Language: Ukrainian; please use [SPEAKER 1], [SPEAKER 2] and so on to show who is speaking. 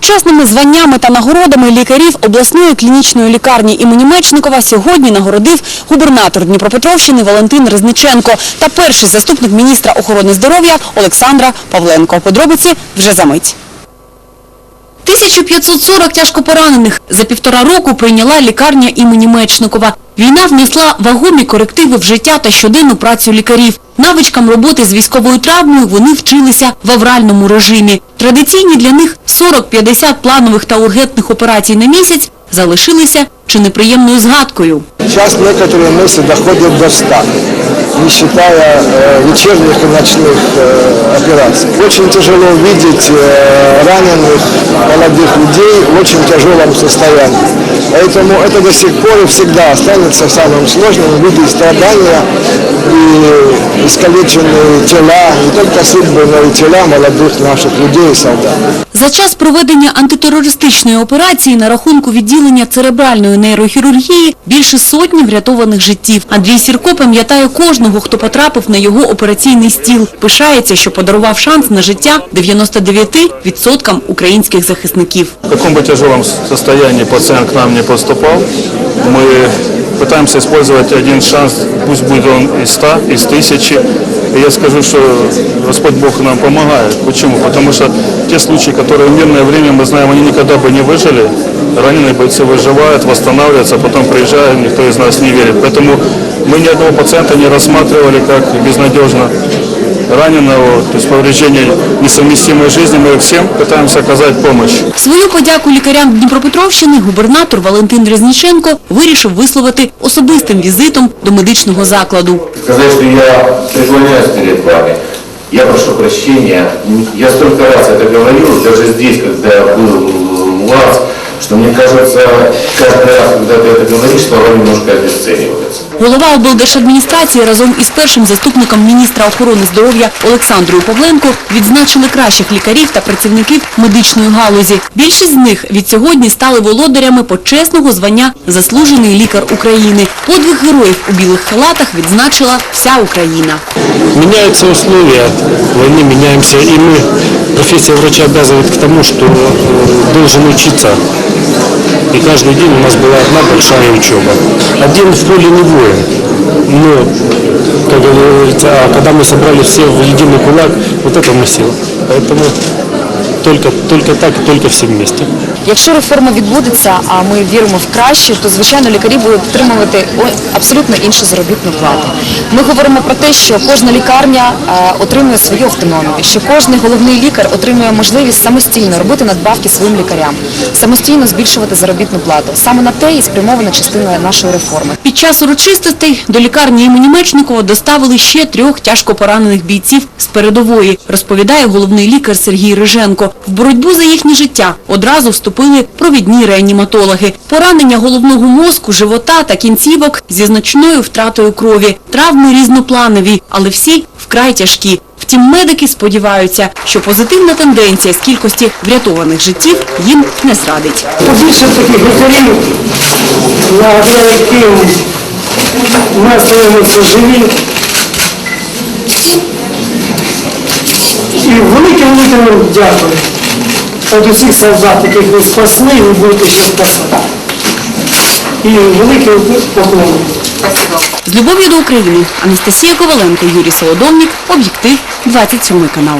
[SPEAKER 1] Почесними званнями та нагородами лікарів обласної клінічної лікарні імені Мечникова сьогодні нагородив губернатор Дніпропетровщини Валентин Резниченко та перший заступник міністра охорони здоров'я Олександра Павленко. Подробиці вже за мить. 1540 тяжко поранених за півтора року прийняла лікарня імені Мечникова. Війна внесла вагомі корективи в життя та щоденну працю лікарів. Навичкам роботи з військовою травмою вони вчилися в авральному режимі. Традиційні для них 40-50 планових та ургентних операцій на місяць залишилися чи неприємною згадкою.
[SPEAKER 2] Сейчас некоторые мысли доходят до 100, не считая э, вечерних и ночных э, операций. Очень тяжело видеть э, раненых молодых людей в очень тяжелом состоянии. Поэтому это до сих пор и всегда останется самым сложным видеть страдания и искалеченные тела, не только судьбы, но и тела молодых наших людей и солдат.
[SPEAKER 1] За час проведення антитерористичної операції на рахунку відділення церебральної нейрохірургії більше сотні врятованих життів. Андрій Сірко пам'ятає кожного, хто потрапив на його операційний стіл. Пишається, що подарував шанс на життя 99% українських захисників.
[SPEAKER 3] В каком бы тяжелом состоянии пациент к нам не поступал, мы пытаемся использовать один шанс, пусть будет он из ста, из тысячи. И я скажу, что Господь Бог нам помогает. Почему? Потому что те случаи, которые в мирное время, мы знаем, они никогда бы не выжили. Раненые бойцы выживают, восстанавливаются, а потом приезжают, никто из нас не верит. Поэтому мы ни одного пациента не рассматривали как безнадежно раненого, то есть повреждения несовместимой с жизнью. Мы всем пытаемся оказать помощь.
[SPEAKER 1] Свою подяку лікарям Дніпропетровщини губернатор Валентин Резніченко вирішив висловити особистим візитом до медичного закладу.
[SPEAKER 4] сказать, что я преклоняюсь перед вами. Я прошу прощения. Я столько раз это говорил, даже здесь, когда был у вас, что мне кажется, каждый раз, когда ты это говоришь, слова немножко обесцениваются.
[SPEAKER 1] Голова облдержадміністрації разом із першим заступником міністра охорони здоров'я Олександрою Павленко відзначили кращих лікарів та працівників медичної галузі. Більшість з них від сьогодні стали володарями почесного звання «Заслужений лікар України». Подвиг героїв у білих халатах відзначила вся Україна.
[SPEAKER 5] Меняются условия войны, меняемся и мы. Профессия врача обязывает к тому, что э, должен учиться. И каждый день у нас была одна большая учеба. Один в поле не воин, но, как говорится, а когда мы собрали все в единый кулак, вот это мы сила. Поэтому только, только так, только все вместе.
[SPEAKER 6] Якщо реформа відбудеться, а ми віримо в краще, то звичайно лікарі будуть отримувати абсолютно іншу заробітну плату. Ми говоримо про те, що кожна лікарня е, отримує свою автономію, що кожен головний лікар отримує можливість самостійно робити надбавки своїм лікарям, самостійно збільшувати заробітну плату. Саме на те і спрямована частина нашої реформи.
[SPEAKER 1] Під час урочистостей до лікарні імені Мечникова доставили ще трьох тяжко поранених бійців з передової, розповідає головний лікар Сергій Риженко. В боротьбу за їхнє життя одразу вступили провідні реаніматологи. Поранення головного мозку, живота та кінцівок зі значною втратою крові. Травми різнопланові, але всі вкрай тяжкі. Втім, медики сподіваються, що позитивна тенденція з кількості врятованих життів їм не зрадить.
[SPEAKER 7] побільше таких лікарів, благодаря яким ми залишаємося живі. І велике-велике вам дякую. От усіх солдат, яких ви спасли, ви будете ще спасати. І велике поклон.
[SPEAKER 1] З любов'ю до України Анастасія Коваленко, Юрій Солодовник, Об'єктив, 27 канал.